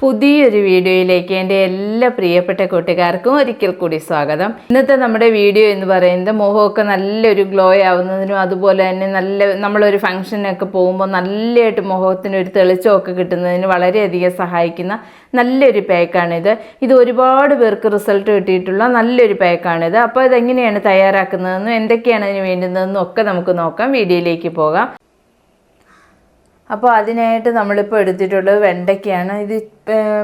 പുതിയൊരു വീഡിയോയിലേക്ക് എന്റെ എല്ലാ പ്രിയപ്പെട്ട കൂട്ടുകാർക്കും ഒരിക്കൽ കൂടി സ്വാഗതം. ഇന്നത്തെ നമ്മുടെ വീഡിയോ എന്ന് പറയുന്നത് മുഖമൊക്കെ നല്ലൊരു ഗ്ലോ ആവുന്നതിനും അതുപോലെ തന്നെ നല്ല നമ്മളൊരു ഫംഗ്ഷനൊക്കെ പോകുമ്പോൾ നല്ലതായിട്ട് മുഖത്തിന് ഒരു തെളിച്ചമൊക്കെ കിട്ടുന്നതിന് വളരെയധികം സഹായിക്കുന്ന നല്ലൊരു പാക്കാണിത്. ഇത് ഒരുപാട് പേർക്ക് റിസൾട്ട് കിട്ടിയിട്ടുള്ള നല്ലൊരു പാക്കാണിത്. അപ്പോൾ ഇതെങ്ങനെയാണ് തയ്യാറാക്കുന്നതെന്നും എന്തൊക്കെയാണ് അതിന് വേണ്ടുന്നതെന്നും ഒക്കെ നമുക്ക് നോക്കാം. വീഡിയോയിലേക്ക് പോകാം. അപ്പോൾ അതിനായിട്ട് നമ്മളിപ്പോൾ എടുത്തിട്ടുള്ളത് വെണ്ടയ്ക്കയാണ്. ഇത്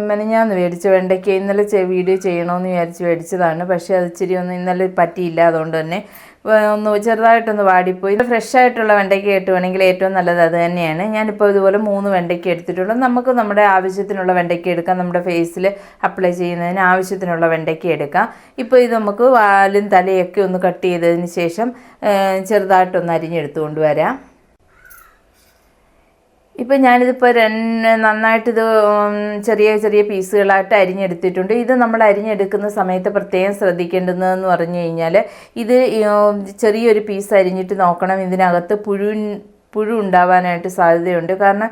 മെനഞ്ഞാന്ന് മേടിച്ച വെണ്ടയ്ക്ക ഇന്നലെ വീഡിയോ ചെയ്യണമെന്ന് വിചാരിച്ച് മേടിച്ചതാണ്. പക്ഷേ അത് ഇച്ചിരി ഒന്നും ഇന്നലെ പറ്റിയില്ല അതുകൊണ്ട് തന്നെ. ഒന്ന് ചെറുതായിട്ടൊന്ന് വാടിപ്പോയി. ഫ്രഷ് ആയിട്ടുള്ള വെണ്ടയ്ക്ക കിട്ടുവാണെങ്കിൽ ഏറ്റവും നല്ലത് അത് തന്നെയാണ്. ഞാനിപ്പോൾ ഇതുപോലെ മൂന്ന് വെണ്ടയ്ക്ക എടുത്തിട്ടുള്ളൂ. നമുക്ക് നമ്മുടെ ആവശ്യത്തിനുള്ള വെണ്ടയ്ക്ക എടുക്കാം. നമ്മുടെ ഫേസിൽ അപ്ലൈ ചെയ്യുന്നതിന് ആവശ്യത്തിനുള്ള വെണ്ടയ്ക്ക എടുക്കാം. ഇപ്പോൾ ഇത് നമുക്ക് വാലും തലയൊക്കെ ഒന്ന് കട്ട് ചെയ്തതിന് ശേഷം ചെറുതായിട്ടൊന്ന് അരിഞ്ഞെടുത്തുകൊണ്ട് വരാം. ഇപ്പം ഞാനിതിപ്പോൾ ര നന്നായിട്ട് ഇത് ചെറിയ ചെറിയ പീസുകളായിട്ട് അരിഞ്ഞെടുത്തിട്ടുണ്ട്. ഇത് നമ്മൾ അരിഞ്ഞെടുക്കുന്ന സമയത്ത് പ്രത്യേകം ശ്രദ്ധിക്കേണ്ടതെന്ന് പറഞ്ഞു കഴിഞ്ഞാൽ ഇത് ചെറിയൊരു പീസ് അരിഞ്ഞിട്ട് നോക്കണം. ഇതിനകത്ത് പുഴു പുഴു ഉണ്ടാവാനായിട്ട് സാധ്യതയുണ്ട്. കാരണം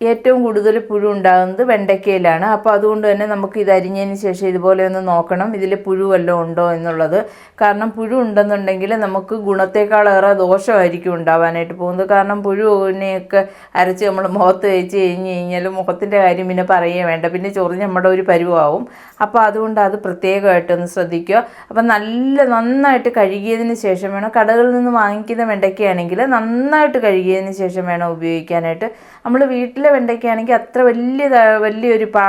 ഏറ്റവും കൂടുതൽ പുഴു ഉണ്ടാകുന്നത് വെണ്ടയ്ക്കയിലാണ്. അപ്പോൾ അതുകൊണ്ട് തന്നെ നമുക്ക് ഇത് അരിഞ്ഞതിന് ശേഷം ഇതുപോലെ ഒന്ന് നോക്കണം. ഇതിൽ പുഴു വല്ലതും ഉണ്ടോ എന്നുള്ളത്. കാരണം പുഴു ഉണ്ടെന്നുണ്ടെങ്കിൽ നമുക്ക് ഗുണത്തേക്കാളേറെ ദോഷമായിരിക്കും ഉണ്ടാവാനായിട്ട് പോകുന്നത്. കാരണം പുഴുവിനെയൊക്കെ അരച്ച് നമ്മൾ മുഖത്ത് തേച്ച് കഴിഞ്ഞ് കഴിഞ്ഞാൽ മുഖത്തിന്റെ കാര്യം പിന്നെ പറയുകയും വേണ്ട. പിന്നെ ചൊറിഞ്ഞ് നമ്മുടെ ഒരു പരുവാവും. അപ്പോൾ അതുകൊണ്ട് അത് പ്രത്യേകമായിട്ടൊന്ന് ശ്രദ്ധിക്കുക. അപ്പോൾ നല്ല നന്നായിട്ട് കഴുകിയതിന് ശേഷം വേണം. കടകളിൽ നിന്ന് വാങ്ങിക്കുന്ന വെണ്ടയ്ക്കയാണെങ്കിൽ നന്നായിട്ട് കഴുകിയതിന് ശേഷം വേണം ഉപയോഗിക്കാനായിട്ട്. നമ്മൾ വീട്ടിലെ വെണ്ടയ്ക്കയാണെങ്കിൽ അത്ര വലിയ വലിയൊരു പാ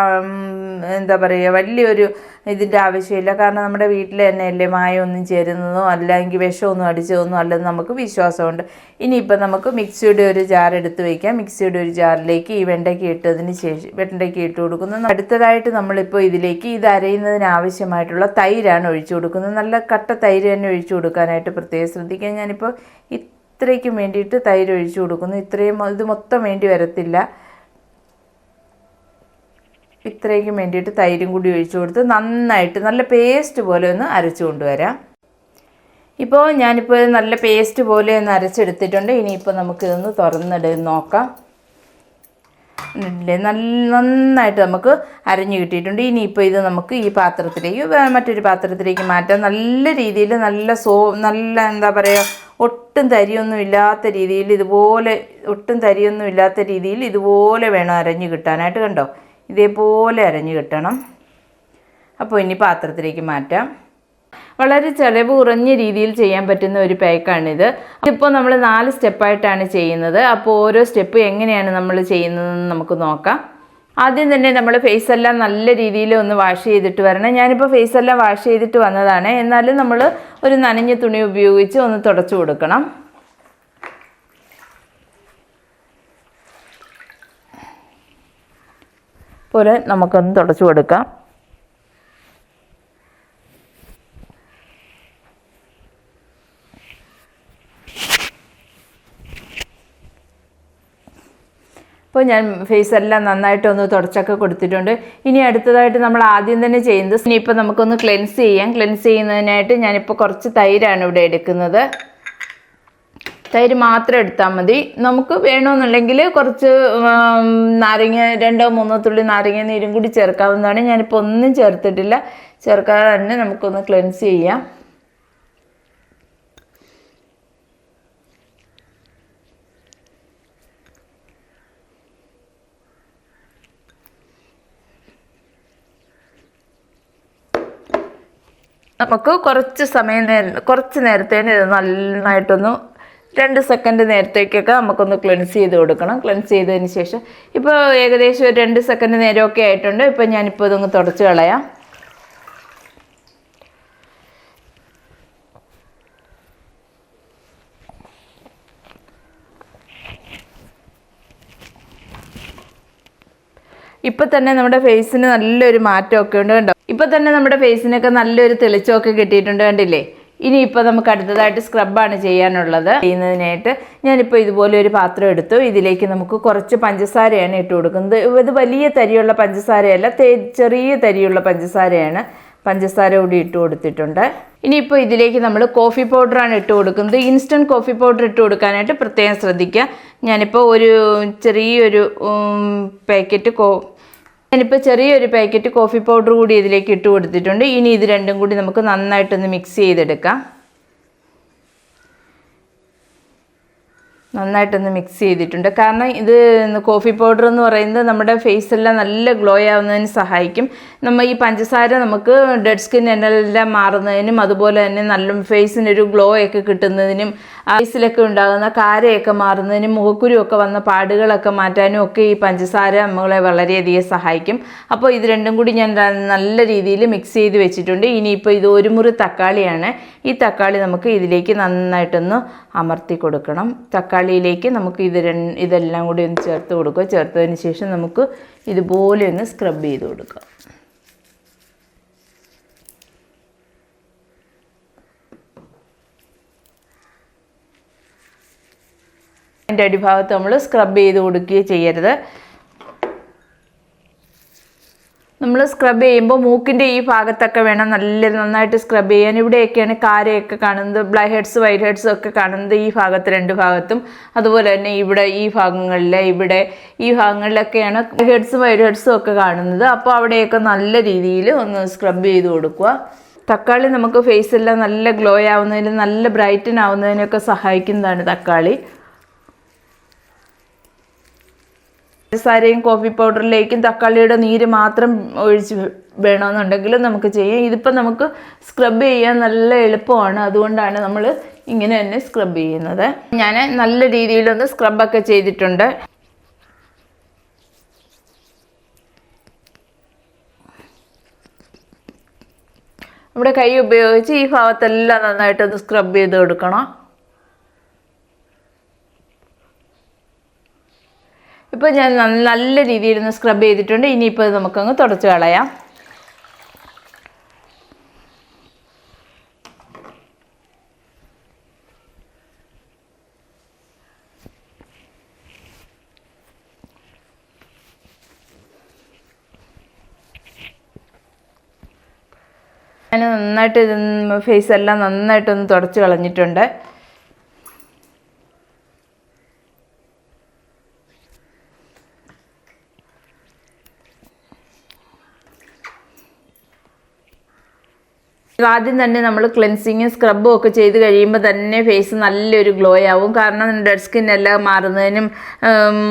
എന്താ പറയുക വലിയൊരു ഇതിന്റെ ആവശ്യമില്ല. കാരണം നമ്മുടെ വീട്ടിൽ തന്നെ അല്ലേ മായമൊന്നും ചേരുന്നതോ അല്ലെങ്കിൽ വിഷമൊന്നും അടിച്ചതൊന്നും അല്ലെന്ന് നമുക്ക് വിശ്വാസമുണ്ട്. ഇനിയിപ്പോൾ നമുക്ക് മിക്സിയുടെ ഒരു ജാർ എടുത്ത് വയ്ക്കാം. മിക്സിയുടെ ഒരു ജാറിലേക്ക് ഈ വെണ്ടയ്ക്ക ഇട്ടതിന് ശേഷം വെണ്ടയ്ക്ക ഇട്ട് കൊടുക്കുന്നു അടുത്തതായിട്ട് നമ്മളിപ്പോൾ ഇതിലേക്ക് ഇത് അരയുന്നതിന് ആവശ്യമായിട്ടുള്ള തൈരാണ് ഒഴിച്ചു കൊടുക്കുന്നത്. നല്ല കട്ട തൈര് തന്നെ ഒഴിച്ചു കൊടുക്കാനായിട്ട് പ്രത്യേകം ശ്രദ്ധിക്കുക ഞാനിപ്പോൾ ഇത്രയ്ക്കും വേണ്ടിയിട്ട് തൈര് ഒഴിച്ചു കൊടുക്കുന്നു. ഇത്രയും ഇത് മൊത്തം വേണ്ടി വരത്തില്ല. ഇത്രയ്ക്കും വേണ്ടിയിട്ട് തൈരും കൂടി ഒഴിച്ചു കൊടുത്ത് നന്നായിട്ട് നല്ല പേസ്റ്റ് പോലെ ഒന്ന് അരച്ചു കൊണ്ടുവരാം. ഇപ്പോൾ ഞാനിപ്പോൾ നല്ല പേസ്റ്റ് പോലെ ഒന്ന് അരച്ചെടുത്തിട്ടുണ്ട്. ഇനിയിപ്പോൾ നമുക്കിതൊന്ന് തുറന്നിട നോക്കാം. നന്നായിട്ട് നമുക്ക് അരഞ്ഞു കിട്ടിയിട്ടുണ്ട്. ഇനിയിപ്പോൾ ഇത് നമുക്ക് ഈ പാത്രത്തിലേക്ക് മറ്റൊരു പാത്രത്തിലേക്ക് മാറ്റാം. നല്ല രീതിയിൽ നല്ല സോ നല്ല എന്താ പറയുക ഒട്ടും തരിയൊന്നും ഇല്ലാത്ത രീതിയിൽ ഇതുപോലെ ഒട്ടും തരിയൊന്നും ഇല്ലാത്ത രീതിയിൽ ഇതുപോലെ വേണം അരഞ്ഞു കിട്ടാനായിട്ട്. കണ്ടോ? ഇതേപോലെ അരഞ്ഞു കിട്ടണം. അപ്പോൾ ഇനി പാത്രത്തിലേക്ക് മാറ്റാം. വളരെ ചിലവ് കുറഞ്ഞ രീതിയിൽ ചെയ്യാൻ പറ്റുന്ന ഒരു പാക്കാണിത്. ഇപ്പോൾ നമ്മൾ നാല് സ്റ്റെപ്പായിട്ടാണ് ചെയ്യുന്നത്. അപ്പോൾ ഓരോ സ്റ്റെപ്പ് എങ്ങനെയാണ് നമ്മൾ ചെയ്യുന്നതെന്ന് നമുക്ക് നോക്കാം. ആദ്യം തന്നെ നമ്മൾ ഫേസ് എല്ലാം നല്ല രീതിയിൽ ഒന്ന് വാഷ് ചെയ്തിട്ട് വരണം. ഞാനിപ്പോൾ ഫേസ് എല്ലാം വാഷ് ചെയ്തിട്ട് വന്നതാണ്. എന്നാലും നമ്മൾ ഒരു നനഞ്ഞ തുണി ഉപയോഗിച്ച് ഒന്ന് തുടച്ചു കൊടുക്കണം. പോലെ നമുക്കൊന്ന് തുടച്ചു കൊടുക്കാം. അപ്പോൾ ഞാൻ ഫേസ് എല്ലാം നന്നായിട്ട് ഒന്ന് തുടച്ചൊക്കെ കൊടുത്തിട്ടുണ്ട്. ഇനി അടുത്തതായിട്ട് നമ്മൾ ആദ്യം തന്നെ ചെയ്യുന്നത് ഇനിയിപ്പോൾ നമുക്കൊന്ന് ക്ലെൻസ് ചെയ്യാം. ക്ലെൻസ് ചെയ്യുന്നതിനായിട്ട് ഞാനിപ്പോൾ കുറച്ച് തൈരാണ് ഇവിടെ എടുക്കുന്നത്. തൈര് മാത്രം എടുത്താൽ മതി. നമുക്ക് വേണമെന്നുണ്ടെങ്കിൽ കുറച്ച് നാരങ്ങ രണ്ടോ മൂന്നോ തുള്ളി നാരങ്ങ നീരും കൂടി ചേർക്കാവുന്നതാണ്. ഞാനിപ്പോൾ ഒന്നും ചേർത്തിട്ടില്ല. ചേർക്കാതെ തന്നെ നമുക്കൊന്ന് ക്ലെൻസ് ചെയ്യാം. നമുക്ക് കുറച്ച് സമയം നേരം കുറച്ച് നേരത്തേന് ഇത് നന്നായിട്ടൊന്ന് രണ്ട് സെക്കൻഡ് നേരത്തേക്കൊക്കെ നമുക്കൊന്ന് ക്ലെൻസ് ചെയ്ത് കൊടുക്കണം. ക്ലെൻസ് ചെയ്തതിന് ശേഷം ഇപ്പോൾ ഏകദേശം ഒരു രണ്ട് സെക്കൻഡ് നേരമൊക്കെ ആയിട്ടുണ്ട്. ഇപ്പോൾ ഞാനിപ്പോൾ ഇതൊന്ന് തുടച്ച് കളയാം. ഇപ്പം തന്നെ നമ്മുടെ ഫേസിന് നല്ലൊരു മാറ്റമൊക്കെ ഉണ്ട് കണ്ടോ? ഇപ്പം തന്നെ നമ്മുടെ ഫേസിനൊക്കെ നല്ലൊരു തെളിച്ചമൊക്കെ കിട്ടിയിട്ടുണ്ട് കണ്ടില്ലേ? ഇനിയിപ്പോൾ നമുക്ക് അടുത്തതായിട്ട് സ്ക്രബാണ് ചെയ്യാനുള്ളത്. ചെയ്യുന്നതിനായിട്ട് ഞാനിപ്പോൾ ഇതുപോലെ ഒരു പാത്രം എടുത്തു. ഇതിലേക്ക് നമുക്ക് കുറച്ച് പഞ്ചസാരയാണ് ഇട്ട് കൊടുക്കുന്നത്. ഇത് വലിയ തരിയുള്ള പഞ്ചസാരയല്ല ചെറിയ തരിയുള്ള പഞ്ചസാരയാണ് പഞ്ചസാര കൂടി ഇട്ട് കൊടുത്തിട്ടുണ്ട്. ഇനിയിപ്പോൾ ഇതിലേക്ക് നമ്മൾ കോഫി പൗഡറാണ് ഇട്ട് കൊടുക്കുന്നത്. ഇൻസ്റ്റന്റ് കോഫി പൗഡർ ഇട്ട് കൊടുക്കാനായിട്ട് പ്രത്യേകം ശ്രദ്ധിക്കുക. ഞാനിപ്പോൾ ഒരു ചെറിയൊരു പാക്കറ്റ് കോ ഞാനിപ്പോൾ ചെറിയൊരു പാക്കറ്റ് കോഫി പൗഡർ കൂടി ഇതിലേക്ക് ഇട്ട് കൊടുത്തിട്ടുണ്ട്. ഇനി ഇത് രണ്ടും കൂടി നമുക്ക് നന്നായിട്ടൊന്ന് മിക്സ് ചെയ്തെടുക്കാം. നന്നായിട്ടൊന്ന് മിക്സ് ചെയ്തിട്ടുണ്ട്. കാരണം ഇത് കോഫി പൗഡർ എന്ന് പറയുന്നത് നമ്മുടെ ഫേസെല്ലാം നല്ല ഗ്ലോ ആവുന്നതിന് സഹായിക്കും. നമ്മൾ ഈ പഞ്ചസാര നമുക്ക് ഡെഡ് സ്കിൻ എന്നെല്ലാം മാറുന്നതിനും അതുപോലെ തന്നെ നല്ല ഫേസിനൊരു ഗ്ലോ ഒക്കെ കിട്ടുന്നതിനും ഫേസിലൊക്കെ ഉണ്ടാകുന്ന കാരയൊക്കെ മാറുന്നതിനും മുഖക്കുരുവൊക്കെ വന്ന പാടുകളൊക്കെ മാറ്റാനും ഒക്കെ ഈ പഞ്ചസാര നമ്മളെ വളരെയധികം സഹായിക്കും. അപ്പോൾ ഇത് രണ്ടും കൂടി ഞാൻ നല്ല രീതിയിൽ മിക്സ് ചെയ്ത് വെച്ചിട്ടുണ്ട്. ഇനിയിപ്പോൾ ഇത് ഒരു മുറി തക്കാളിയാണ്. ഈ തക്കാളി നമുക്ക് ഇതിലേക്ക് നന്നായിട്ടൊന്ന് അമർത്തി കൊടുക്കണം. തക്കാളിയിലേക്ക് നമുക്ക് ഇത് ഇതെല്ലാം കൂടി ഒന്ന് ചേർത്ത് കൊടുക്കുക. ചേർത്തതിന് ശേഷം നമുക്ക് ഇതുപോലെ ഒന്ന് സ്ക്രബ് ചെയ്ത് കൊടുക്കുക. അതിന്റെ അടിഭാഗത്ത് നമ്മൾ സ്ക്രബ് ചെയ്ത് കൊടുക്കുകയോ ചെയ്യരുത്. നമ്മൾ സ്ക്രബ് ചെയ്യുമ്പോൾ മൂക്കിന്റെ ഈ ഭാഗത്തൊക്കെ വേണം നല്ല നന്നായിട്ട് സ്ക്രബ് ചെയ്യാൻ. ഇവിടെയൊക്കെയാണ് കാരയൊക്കെ കാണുന്നത്. ബ്ലൈ ഹെഡ്സ് വൈറ്റ് ഹെഡ്സ് ഒക്കെ കാണുന്നത് ഈ ഭാഗത്ത് രണ്ട് ഭാഗത്തും. അതുപോലെ തന്നെ ഇവിടെ ഈ ഭാഗങ്ങളിൽ ഇവിടെ ഈ ഭാഗങ്ങളിലൊക്കെയാണ് ഹെഡ്സും വൈറ്റ് ഹെഡ്സും ഒക്കെ കാണുന്നത്. അപ്പോൾ അവിടെയൊക്കെ നല്ല രീതിയിൽ ഒന്ന് സ്ക്രബ് ചെയ്ത് കൊടുക്കുക. തക്കാളി നമുക്ക് ഫേസെല്ലാം നല്ല ഗ്ലോ ആവുന്നതിനും നല്ല ബ്രൈറ്റൻ ആവുന്നതിനൊക്കെ സഹായിക്കുന്നതാണ് തക്കാളി. പഞ്ചസാരയും കോഫി പൗഡറിലേക്കും തക്കാളിയുടെ നീര് മാത്രം ഒഴിച്ച് വേണമെന്നുണ്ടെങ്കിൽ നമുക്ക് ചെയ്യാം. ഇതിപ്പോൾ നമുക്ക് സ്ക്രബ് ചെയ്യാൻ നല്ല എളുപ്പമാണ്. അതുകൊണ്ടാണ് നമ്മൾ ഇങ്ങനെ തന്നെ സ്ക്രബ് ചെയ്യുന്നത്. ഞാൻ നല്ല രീതിയിലൊന്ന് സ്ക്രബൊക്കെ ചെയ്തിട്ടുണ്ട്. നമ്മുടെ കൈ ഉപയോഗിച്ച് ഈ ഭാഗത്തെല്ലാം നന്നായിട്ടൊന്ന് സ്ക്രബ് ചെയ്ത് കൊടുക്കണം. ഇപ്പോൾ ഞാൻ നല്ല രീതിയിൽ ഒന്ന് സ്ക്രബ് ചെയ്തിട്ടുണ്ട് ഇനിയിപ്പോൾ നമുക്കങ്ങ് തുടച്ച് കളയാം. ഞാൻ നന്നായിട്ട് ഫേസ് എല്ലാം നന്നായിട്ടൊന്ന് തുടച്ച് കളഞ്ഞിട്ടുണ്ട്. ആദ്യം തന്നെ നമ്മൾ ക്ലെൻസിങ്ങും സ്ക്രബും ഒക്കെ ചെയ്ത് കഴിയുമ്പോൾ തന്നെ ഫേസ് നല്ലൊരു ഗ്ലോ ആവും. കാരണം ഡെഡ് സ്കിൻ എല്ലാം മാറുന്നതിനും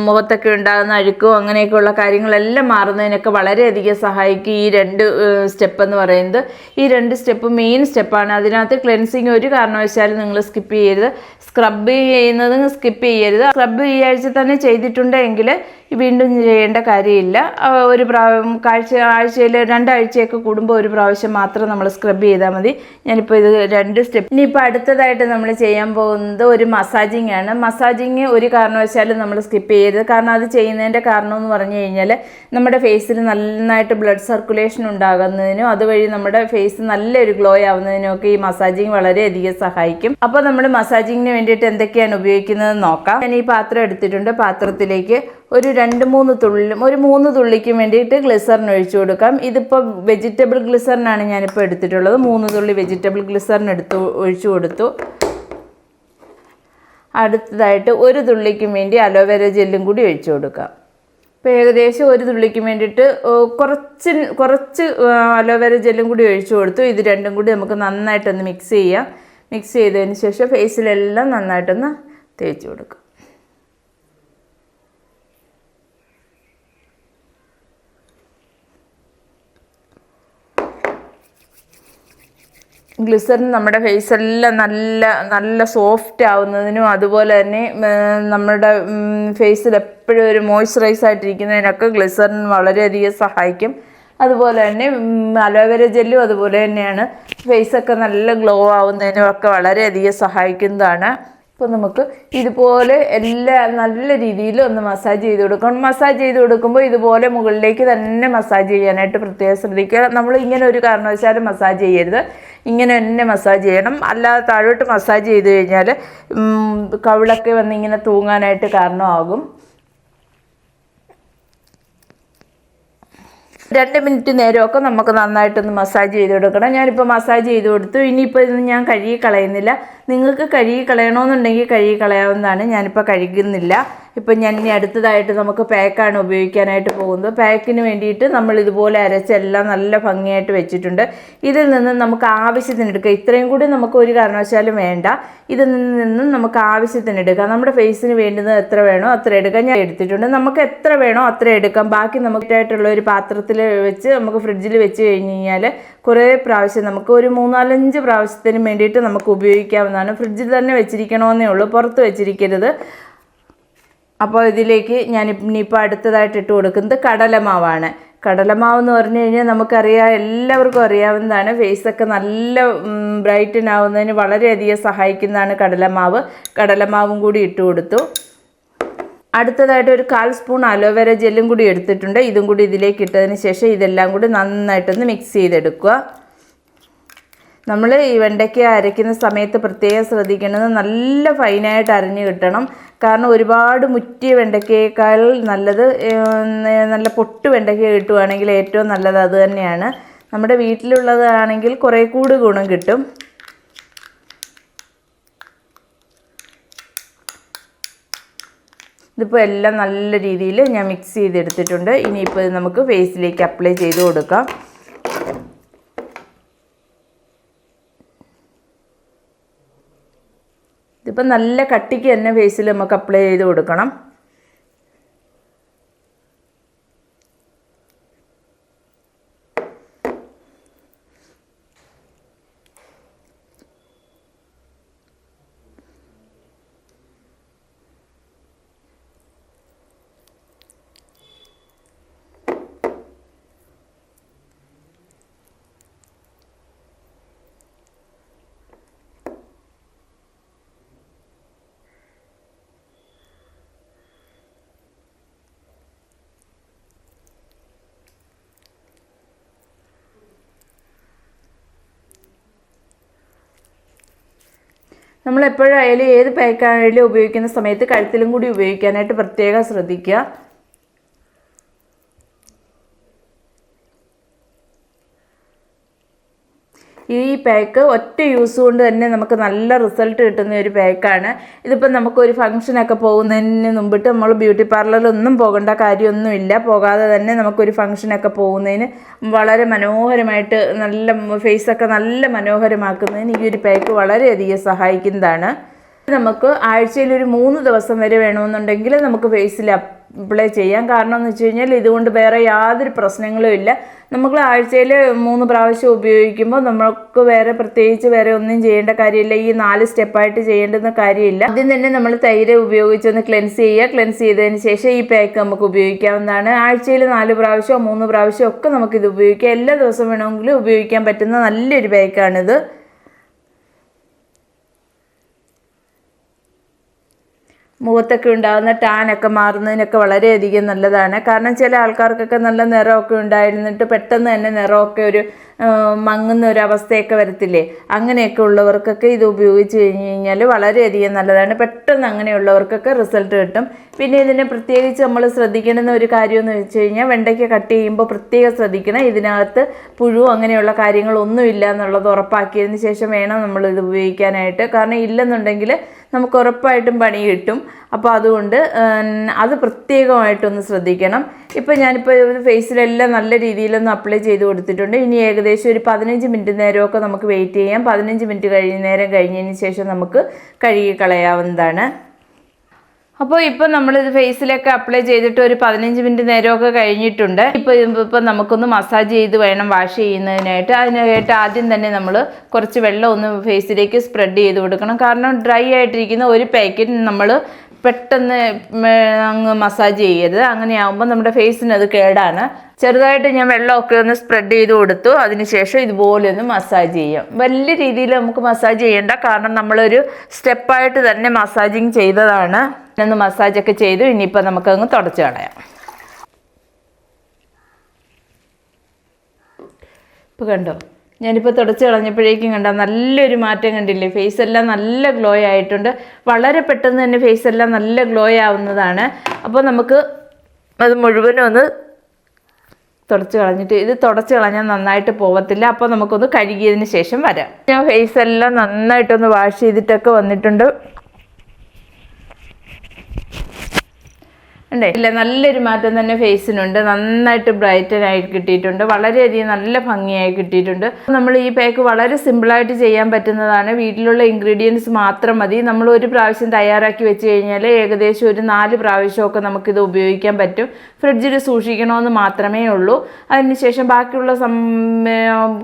മുഖത്തൊക്കെ ഉണ്ടാകുന്ന അഴുക്കും അങ്ങനെയൊക്കെയുള്ള കാര്യങ്ങളെല്ലാം മാറുന്നതിനൊക്കെ വളരെയധികം സഹായിക്കും ഈ രണ്ട് സ്റ്റെപ്പ് എന്ന് പറയുന്നത്. ഈ രണ്ട് സ്റ്റെപ്പ് മെയിൻ സ്റ്റെപ്പാണ് അതിനകത്ത് ക്ലെൻസിങ് ഒരു കാരണവശാലും നിങ്ങൾ സ്കിപ്പ് ചെയ്യരുത്. സ്ക്രബ് ചെയ്യുന്നത് സ്കിപ്പ് ചെയ്യരുത്. സ്ക്രബ് ഈ ആഴ്ച തന്നെ ചെയ്തിട്ടുണ്ടെങ്കിൽ വീണ്ടും ചെയ്യേണ്ട കാര്യമില്ല. ഒരു പ്രാവശ്യം കാഴ്ച ആഴ്ചയിൽ രണ്ടാഴ്ചയൊക്കെ കൂടുമ്പോൾ ഒരു പ്രാവശ്യം മാത്രം നമ്മൾ സ്ക്രബ് ചെയ്താൽ മതി. ഞാനിപ്പോൾ ഇത് രണ്ട് സ്റ്റെപ്പ്. ഇനിയിപ്പോൾ അടുത്തതായിട്ട് നമ്മൾ ചെയ്യാൻ പോകുന്നത് ഒരു മസാജിങ് ആണ്. മസാജിങ് ഒരു കാരണവശാലും നമ്മൾ സ്കിപ്പ് ചെയ്യരുത്. കാരണം അത് ചെയ്യുന്നതിന്റെ കാരണം എന്ന് പറഞ്ഞു കഴിഞ്ഞാൽ നമ്മുടെ ഫേസിൽ നന്നായിട്ട് ബ്ലഡ് സർക്കുലേഷൻ ഉണ്ടാകുന്നതിനും അതുവഴി നമ്മുടെ ഫേസ് നല്ലൊരു ഗ്ലോ ആവുന്നതിനും ഒക്കെ ഈ മസാജിങ് വളരെയധികം സഹായിക്കും. അപ്പോൾ നമ്മൾ മസാജിങ്ങിന് വേണ്ടിയിട്ട് എന്തൊക്കെയാണ് ഉപയോഗിക്കുന്നത് നോക്കാം. ഞാൻ ഈ പാത്രം എടുത്തിട്ടുണ്ട്. പാത്രത്തിലേക്ക് ഒരു രണ്ട് മൂന്ന് തുള്ളിലും ഒരു മൂന്ന് തുള്ളിക്കും വേണ്ടിയിട്ട് ഗ്ലിസറിൻ ഒഴിച്ചു കൊടുക്കാം. ഇതിപ്പോൾ വെജിറ്റബിൾ ഗ്ലിസറിനാണ് ഞാനിപ്പോൾ എടുത്തിട്ടുള്ളത്. മൂന്ന് തുള്ളി വെജിറ്റബിൾ ഗ്ലിസറിൻ എടുത്തു ഒഴിച്ചു കൊടുത്തു. അടുത്തതായിട്ട് ഒരു തുള്ളിക്കും വേണ്ടി അലോവേര ജെല്ലും കൂടി ഒഴിച്ചു കൊടുക്കാം. ഇപ്പോൾ ഏകദേശം ഒരു തുള്ളിക്ക് വേണ്ടിയിട്ട് കുറച്ച് കുറച്ച് അലോവേര ജെല്ലും കൂടി ഒഴിച്ചു കൊടുത്തു. ഇത് രണ്ടും കൂടി നമുക്ക് നന്നായിട്ടൊന്ന് മിക്സ് ചെയ്യാം. മിക്സ് ചെയ്തതിന് ശേഷം ഫേസിലെല്ലാം നന്നായിട്ടൊന്ന് തേച്ച് കൊടുക്കുക ഗ്ലിസറിൻ നമ്മുടെ ഫേസ് എല്ലാം നല്ല നല്ല സോഫ്റ്റ് ആവുന്നതിനും അതുപോലെ തന്നെ നമ്മുടെ ഫേസിൽ എപ്പോഴും ഒരു മോയ്സ്ചറൈസ് ആയിട്ടിരിക്കുന്നതിനൊക്കെ ഗ്ലിസറിൻ വളരെയധികം സഹായിക്കും. അതുപോലെ തന്നെ അലോവേര ജെല്ലും അതുപോലെ തന്നെയാണ്. ഫേസൊക്കെ നല്ല ഗ്ലോ ആവുന്നതിനും ഒക്കെ വളരെയധികം സഹായിക്കുന്നതാണ്. ഇപ്പോൾ നമുക്ക് ഇതുപോലെ എല്ലാ നല്ല രീതിയിൽ ഒന്ന് മസാജ് ചെയ്ത് കൊടുക്കണം. മസാജ് ചെയ്ത് കൊടുക്കുമ്പോൾ ഇതുപോലെ മുകളിലേക്ക് തന്നെ മസാജ് ചെയ്യാനായിട്ട് പ്രത്യേകം ശ്രദ്ധിക്കുക. നമ്മൾ ഇങ്ങനെ ഒരു കാരണവശാലും മസാജ് ചെയ്യരുത്. ഇങ്ങനെ തന്നെ മസാജ് ചെയ്യണം. അല്ലാതെ താഴോട്ട് മസാജ് ചെയ്ത് കഴിഞ്ഞാൽ കവിളൊക്കെ വന്ന് ഇങ്ങനെ തൂങ്ങാനായിട്ട് കാരണമാകും. രണ്ട് മിനിറ്റ് നേരമൊക്കെ നമുക്ക് നന്നായിട്ടൊന്ന് മസാജ് ചെയ്ത് കൊടുക്കണം. ഞാനിപ്പോൾ മസാജ് ചെയ്ത് കൊടുത്തു. ഇനിയിപ്പോൾ ഇത് ഞാൻ കഴുകി കളയുന്നില്ല. നിങ്ങൾക്ക് കഴുകി കളയണമെന്നുണ്ടെങ്കിൽ കഴുകി കളയാവുന്നതാണ്. ഞാനിപ്പോൾ കഴുകുന്നില്ല. ഇപ്പം ഞാൻ ഇനി അടുത്തതായിട്ട് നമുക്ക് പാക്കാണ് ഉപയോഗിക്കാനായിട്ട് പോകുന്നത്. പാക്കിന് വേണ്ടിയിട്ട് നമ്മൾ ഇതുപോലെ അരച്ചെല്ലാം നല്ല ഭംഗിയായിട്ട് വെച്ചിട്ടുണ്ട്. ഇതിൽ നിന്ന് നമുക്ക് ആവശ്യത്തിന് എടുക്കുക ഇത്രയും കൂടി നമുക്ക് ഒരു കാരണവശാലും വേണ്ട. ഇതിൽ നിന്നും നമുക്ക് ആവശ്യത്തിന് എടുക്കാം. നമ്മുടെ ഫേസിന് വേണ്ടുന്നത് എത്ര വേണോ അത്ര എടുക്കാം. ഞാൻ എടുത്തിട്ടുണ്ട്. നമുക്ക് എത്ര വേണോ അത്ര എടുക്കാം. ബാക്കി നമുക്കായിട്ടുള്ള ഒരു പാത്രത്തിൽ വെച്ച് നമുക്ക് ഫ്രിഡ്ജിൽ വെച്ച് കഴിഞ്ഞ് കഴിഞ്ഞാൽ കുറേ പ്രാവശ്യം നമുക്ക് ഒരു മൂന്നാലഞ്ച് പ്രാവശ്യത്തിന് വേണ്ടിയിട്ട് നമുക്ക് ഉപയോഗിക്കാവുന്നതാണ്. ഫ്രിഡ്ജിൽ തന്നെ വെച്ചിരിക്കണമെന്നേ ഉള്ളൂ. പുറത്ത് വെച്ചിരിക്കരുത്. അപ്പോൾ ഇതിലേക്ക് ഞാൻ ഇനിയിപ്പോൾ അടുത്തതായിട്ട് ഇട്ട് കൊടുക്കുന്നത് കടലമാവാണ്. കടലമാവ് എന്ന് പറഞ്ഞു കഴിഞ്ഞാൽ നമുക്കറിയാം എല്ലാവർക്കും അറിയാവുന്നതാണ്. ഫേസൊക്കെ നല്ല ബ്രൈറ്റൻ ആവുന്നതിന് വളരെയധികം സഹായിക്കുന്നതാണ് കടലമാവ്. കടലമാവും കൂടി ഇട്ട് കൊടുത്തു. അടുത്തതായിട്ട് ഒരു കാൽ സ്പൂൺ അലോവേര ജെല്ലും കൂടി എടുത്തിട്ടുണ്ട്. ഇതും കൂടി ഇതിലേക്ക് ഇട്ടതിന് ശേഷം ഇതെല്ലാം കൂടി നന്നായിട്ടൊന്ന് മിക്സ് ചെയ്തെടുക്കുക. നമ്മൾ ഈ വെണ്ടയ്ക്ക അരയ്ക്കുന്ന സമയത്ത് പ്രത്യേകം ശ്രദ്ധിക്കേണ്ടത് നല്ല ഫൈനായിട്ട് അരഞ്ഞ് കിട്ടണം. കാരണം ഒരുപാട് മുറ്റിയ വെണ്ടയ്ക്കയേക്കാൾ നല്ലത് നല്ല പൊട്ട് വെണ്ടയ്ക്ക കിട്ടുവാണെങ്കിൽ ഏറ്റവും നല്ലത് അത് തന്നെയാണ്. നമ്മുടെ വീട്ടിലുള്ളതാണെങ്കിൽ കുറേ കൂടി ഗുണം കിട്ടും. ഇതിപ്പോൾ എല്ലാം നല്ല രീതിയിൽ ഞാൻ മിക്സ് ചെയ്തെടുത്തിട്ടുണ്ട്. ഇനിയിപ്പോൾ നമുക്ക് ഫേസിലേക്ക് അപ്ലൈ ചെയ്ത് കൊടുക്കാം. ഇതിപ്പോൾ നല്ല കട്ടിക്ക് തന്നെ ഫേസിൽ നമുക്ക് അപ്ലൈ ചെയ്ത് കൊടുക്കണം. നമ്മൾ എപ്പോഴായാലും ഏത് പാക്കായാലും ഉപയോഗിക്കുന്ന സമയത്ത് കഴുത്തിലും കൂടി ഉപയോഗിക്കാനായിട്ട് പ്രത്യേകം ശ്രദ്ധിക്കുക ഈ പാക്ക് ഒറ്റ യൂസ് കൊണ്ട് തന്നെ നമുക്ക് നല്ല റിസൾട്ട് കിട്ടുന്ന ഒരു പാക്കാണ് ഇതിപ്പോൾ നമുക്കൊരു ഫംഗ്ഷനൊക്കെ പോകുന്നതിന് മുമ്പിട്ട് നമ്മൾ ബ്യൂട്ടി പാർലറിലൊന്നും പോകേണ്ട കാര്യമൊന്നുമില്ല. പോകാതെ തന്നെ നമുക്കൊരു ഫംഗ്ഷനൊക്കെ പോകുന്നതിന് വളരെ മനോഹരമായിട്ട് നല്ല ഫേസൊക്കെ നല്ല മനോഹരമാക്കുന്നതിന് ഈ ഒരു പാക്ക് വളരെയധികം സഹായിക്കുന്നതാണ്. നമുക്ക് ആഴ്ചയിൽ ഒരു മൂന്ന് ദിവസം വരെ വേണമെന്നുണ്ടെങ്കിൽ നമുക്ക് ഫേസിൽ അപ്ലൈ ചെയ്യാൻ കാരണം എന്ന് വെച്ച് കഴിഞ്ഞാൽ ഇതുകൊണ്ട് വേറെ യാതൊരു പ്രശ്നങ്ങളും ഇല്ല. നമുക്ക് ആഴ്ചയിൽ മൂന്ന് പ്രാവശ്യം ഉപയോഗിക്കുമ്പോൾ നമുക്ക് വേറെ പ്രത്യേകിച്ച് വേറെ ഒന്നും ചെയ്യേണ്ട കാര്യമില്ല. ഈ നാല് സ്റ്റെപ്പായിട്ട് ചെയ്യേണ്ടുന്ന കാര്യമില്ല. ആദ്യം തന്നെ നമ്മൾ തൈര് ഉപയോഗിച്ചൊന്ന് ക്ലെൻസ് ചെയ്യുക. ക്ലെൻസ് ചെയ്തതിന് ശേഷം ഈ പാക്ക് നമുക്ക് ഉപയോഗിക്കാവുന്നതാണ്. ആഴ്ചയിൽ നാല് പ്രാവശ്യമോ മൂന്ന് പ്രാവശ്യമോ ഒക്കെ നമുക്കിത് ഉപയോഗിക്കാം. എല്ലാ ദിവസവും വേണമെങ്കിലും ഉപയോഗിക്കാൻ പറ്റുന്ന നല്ലൊരു പാക്കാണിത്. മുഖത്തൊക്കെ ഉണ്ടാകുന്ന ടാനൊക്കെ മാറുന്നതിനൊക്കെ വളരെയധികം നല്ലതാണ്. കാരണം ചില ആൾക്കാർക്കൊക്കെ നല്ല നിറമൊക്കെ ഉണ്ടായിരുന്നിട്ട് പെട്ടെന്ന് തന്നെ നിറമൊക്കെ ഒരു മങ്ങുന്ന ഒരു അവസ്ഥയൊക്കെ വരത്തില്ലേ? അങ്ങനെയൊക്കെ ഉള്ളവർക്കൊക്കെ ഇത് ഉപയോഗിച്ച് കഴിഞ്ഞ് കഴിഞ്ഞാൽ വളരെയധികം നല്ലതാണ്. പെട്ടെന്ന് അങ്ങനെയുള്ളവർക്കൊക്കെ റിസൾട്ട് കിട്ടും. പിന്നെ ഇതിനെ പ്രത്യേകിച്ച് നമ്മൾ ശ്രദ്ധിക്കേണ്ടുന്ന ഒരു കാര്യമെന്ന് വെച്ച് കഴിഞ്ഞാൽ വെണ്ടയ്ക്ക കട്ട് ചെയ്യുമ്പോൾ പ്രത്യേകം ശ്രദ്ധിക്കണം. ഇതിനകത്ത് പുഴു അങ്ങനെയുള്ള കാര്യങ്ങളൊന്നും ഇല്ല എന്നുള്ളത് ഉറപ്പാക്കിയതിന് ശേഷം വേണം നമ്മൾ ഇത് ഉപയോഗിക്കാനായിട്ട്. കാരണം ഇല്ലെന്നുണ്ടെങ്കിൽ നമുക്ക് ഉറപ്പായിട്ടും പണി കിട്ടും. അപ്പോൾ അതുകൊണ്ട് അത് പ്രത്യേകമായിട്ടൊന്ന് ശ്രദ്ധിക്കണം. ഇപ്പോൾ ഞാനിപ്പോൾ ഫേസിലെല്ലാം നല്ല രീതിയിലൊന്ന് അപ്ലൈ ചെയ്ത് കൊടുത്തിട്ടുണ്ട്. ഇനി ഏകദേശം ഒരു പതിനഞ്ച് മിനിറ്റ് നേരമൊക്കെ നമുക്ക് വെയിറ്റ് ചെയ്യാം. പതിനഞ്ച് മിനിറ്റ് കഴിഞ്ഞ നേരം കഴിഞ്ഞതിന് ശേഷം നമുക്ക് കഴുകി കളയാവുന്നതാണ്. അപ്പോൾ ഇപ്പോൾ നമ്മളിത് ഫേസിലൊക്കെ അപ്ലൈ ചെയ്തിട്ട് ഒരു പതിനഞ്ച് മിനിറ്റ് നേരമൊക്കെ കഴിഞ്ഞിട്ടുണ്ട്. ഇപ്പോൾ ഇപ്പോൾ നമുക്കൊന്ന് മസാജ് ചെയ്ത് വേണം വാഷ് ചെയ്യുന്നതിനായിട്ട്. അതിനായിട്ട് ആദ്യം തന്നെ നമ്മൾ കുറച്ച് വെള്ളം ഒന്ന് ഫേസിലേക്ക് സ്പ്രെഡ് ചെയ്ത് കൊടുക്കണം. കാരണം ഡ്രൈ ആയിട്ടിരിക്കുന്ന ഒരു പാക്കറ്റ് നമ്മൾ പെട്ടെന്ന് അങ്ങ് മസാജ് ചെയ്യരുത്. അങ്ങനെയാകുമ്പോൾ നമ്മുടെ ഫേസിന് അത് കേടാണ്. ചെറുതായിട്ട് ഞാൻ വെള്ളമൊക്കെ ഒന്ന് സ്പ്രെഡ് ചെയ്ത് കൊടുത്തു. അതിനുശേഷം ഇതുപോലെ ഒന്ന് മസാജ് ചെയ്യാം. വലിയ രീതിയിൽ നമുക്ക് മസാജ് ചെയ്യേണ്ട. കാരണം നമ്മളൊരു സ്റ്റെപ്പായിട്ട് തന്നെ മസാജിങ് ചെയ്തതാണ്. ഒന്ന് മസാജൊക്കെ ചെയ്തു. ഇനിയിപ്പോൾ നമുക്കങ്ങ് തുടച്ചു കളയാം. ഇപ്പോൾ കണ്ടോ? ഞാനിപ്പോൾ തുടച്ച് കളഞ്ഞപ്പോഴേക്കും കണ്ട നല്ലൊരു മാറ്റം കണ്ടില്ലേ? ഫേസ് എല്ലാം നല്ല ഗ്ലോ ആയിട്ടുണ്ട്. വളരെ പെട്ടെന്ന് തന്നെ ഫേസ് എല്ലാം നല്ല ഗ്ലോ ആവുന്നതാണ്. അപ്പോൾ നമുക്ക് അത് മുഴുവനും ഒന്ന് തുടച്ച് കളഞ്ഞിട്ട് ഇത് തുടച്ച് കളഞ്ഞാൽ നന്നായിട്ട് പോവത്തില്ല. അപ്പോൾ നമുക്കൊന്ന് കഴുകിയതിന് ശേഷം വരാം. ഞാൻ ഫേസ് എല്ലാം നന്നായിട്ടൊന്ന് വാഷ് ചെയ്തിട്ടൊക്കെ വന്നിട്ടുണ്ട്. ഉണ്ടേ ഇല്ല നല്ലൊരു മാറ്റം തന്നെ ഫേസിനുണ്ട്. നന്നായിട്ട് ബ്രൈറ്റൻ ആയി കിട്ടിയിട്ടുണ്ട്. വളരെയധികം നല്ല ഭംഗിയായി കിട്ടിയിട്ടുണ്ട്. നമ്മൾ ഈ പാക്ക് വളരെ സിമ്പിളായിട്ട് ചെയ്യാൻ പറ്റുന്നതാണ്. വീട്ടിലുള്ള ഇൻഗ്രീഡിയൻസ് മാത്രം മതി. നമ്മൾ ഒരു പ്രാവശ്യം തയ്യാറാക്കി വെച്ച് കഴിഞ്ഞാൽ ഏകദേശം ഒരു നാല് പ്രാവശ്യമൊക്കെ നമുക്കിത് ഉപയോഗിക്കാൻ പറ്റും. ഫ്രിഡ്ജിൽ സൂക്ഷിക്കണമെന്ന് മാത്രമേ ഉള്ളൂ. അതിനുശേഷം ബാക്കിയുള്ള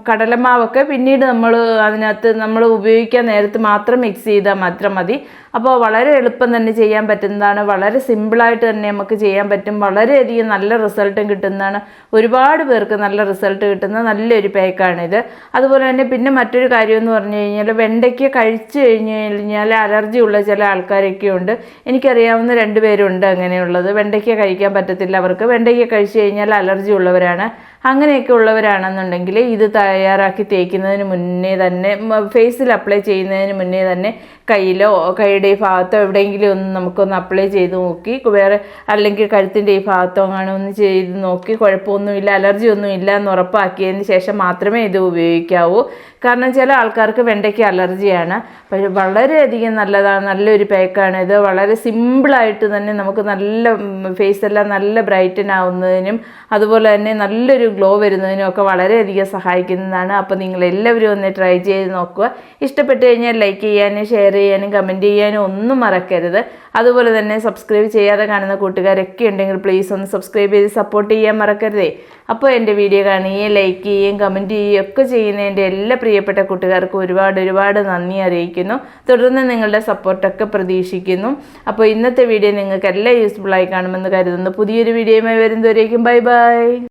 കടലമാവൊക്കെ പിന്നീട് നമ്മൾ അതിനകത്ത് നമ്മൾ ഉപയോഗിക്കാൻ നേരത്ത് മാത്രം മിക്സ് ചെയ്താൽ മാത്രം മതി. അപ്പോൾ വളരെ എളുപ്പം തന്നെ ചെയ്യാൻ പറ്റുന്നതാണ്. വളരെ സിമ്പിളായിട്ട് തന്നെ ചെയ്യാൻ പറ്റും. വളരെയധികം നല്ല റിസൾട്ടും കിട്ടുന്നതാണ്. ഒരുപാട് പേർക്ക് നല്ല റിസൾട്ട് കിട്ടുന്ന നല്ലൊരു പാക്കാണിത്. അതുപോലെ തന്നെ പിന്നെ മറ്റൊരു കാര്യം എന്ന് പറഞ്ഞു കഴിഞ്ഞാൽ വെണ്ടയ്ക്ക കഴിച്ചു കഴിഞ്ഞു കഴിഞ്ഞാൽ അലർജി ഉള്ള ചില ആൾക്കാരൊക്കെ ഉണ്ട്. എനിക്കറിയാവുന്ന രണ്ട് പേരുണ്ട് അങ്ങനെയുള്ളത്. വെണ്ടയ്ക്ക കഴിക്കാൻ പറ്റത്തില്ല അവർക്ക്. വെണ്ടയ്ക്ക കഴിച്ചു കഴിഞ്ഞാൽ അലർജി ഉള്ളവരാണ്. അങ്ങനെയൊക്കെ ഉള്ളവരാണെന്നുണ്ടെങ്കിൽ ഇത് തയ്യാറാക്കി തേക്കുന്നതിന് മുന്നേ തന്നെ ഫേസിൽ അപ്ലൈ ചെയ്യുന്നതിന് മുന്നേ തന്നെ കയ്യിലോ കൈയുടെ ഈ ഭാഗത്തോ എവിടെയെങ്കിലും ഒന്ന് നമുക്കൊന്ന് അപ്ലൈ ചെയ്ത് നോക്കി. വേറെ അല്ലെങ്കിൽ കഴുത്തിന്റെ ഈ ഭാഗത്തോ അങ്ങനെ ഒന്ന് ചെയ്ത് നോക്കി. കുഴപ്പമൊന്നുമില്ല അലർജി ഒന്നും ഇല്ല എന്ന് ഉറപ്പാക്കിയതിന് ശേഷം മാത്രമേ ഇത് ഉപയോഗിക്കാവൂ. കാരണം ചില ആൾക്കാർക്ക് വെണ്ടയ്ക്ക് അലർജിയാണ്. പക്ഷേ വളരെയധികം നല്ലതാണ് നല്ലൊരു പാക്കാണ്. ഇത് വളരെ സിമ്പിളായിട്ട് തന്നെ നമുക്ക് നല്ല ഫേസ് എല്ലാം നല്ല ബ്രൈറ്റൻ ആവുന്നതിനും അതുപോലെ തന്നെ നല്ലൊരു ഗ്ലോ വരുന്നതിനും ഒക്കെ വളരെയധികം സഹായിക്കുന്നതാണ്. അപ്പോൾ നിങ്ങൾ എല്ലാവരും ഒന്ന് ട്രൈ ചെയ്ത് നോക്കുക. ഇഷ്ടപ്പെട്ട് കഴിഞ്ഞാൽ ലൈക്ക് ചെയ്യാനും ഷെയർ ചെയ്യാനും കമന്റ് ചെയ്യാനും ഒന്നും മറക്കരുത്. അതുപോലെ തന്നെ സബ്സ്ക്രൈബ് ചെയ്യാതെ കാണുന്ന കൂട്ടുകാരൊക്കെ ഉണ്ടെങ്കിൽ പ്ലീസ് ഒന്ന് സബ്സ്ക്രൈബ് ചെയ്ത് സപ്പോർട്ട് ചെയ്യാൻ മറക്കരുതേ. അപ്പോൾ എന്റെ വീഡിയോ കാണുകയും ലൈക്ക് ചെയ്യുകയും കമന്റ് ചെയ്യുകയും ഒക്കെ ചെയ്യുന്ന എന്റെ എല്ലാ പ്രിയപ്പെട്ട കൂട്ടുകാർക്കും ഒരുപാട് ഒരുപാട് നന്ദി അറിയിക്കുന്നു. തുടർന്ന് നിങ്ങളുടെ സപ്പോർട്ടൊക്കെ പ്രതീക്ഷിക്കുന്നു. അപ്പോൾ ഇന്നത്തെ വീഡിയോ നിങ്ങൾക്ക് എല്ലാം യൂസ്ഫുൾ ആയി കാണുമെന്ന് കരുതുന്നു. പുതിയൊരു വീഡിയോയുമായി വരുന്നവരേക്കും ബൈ ബൈ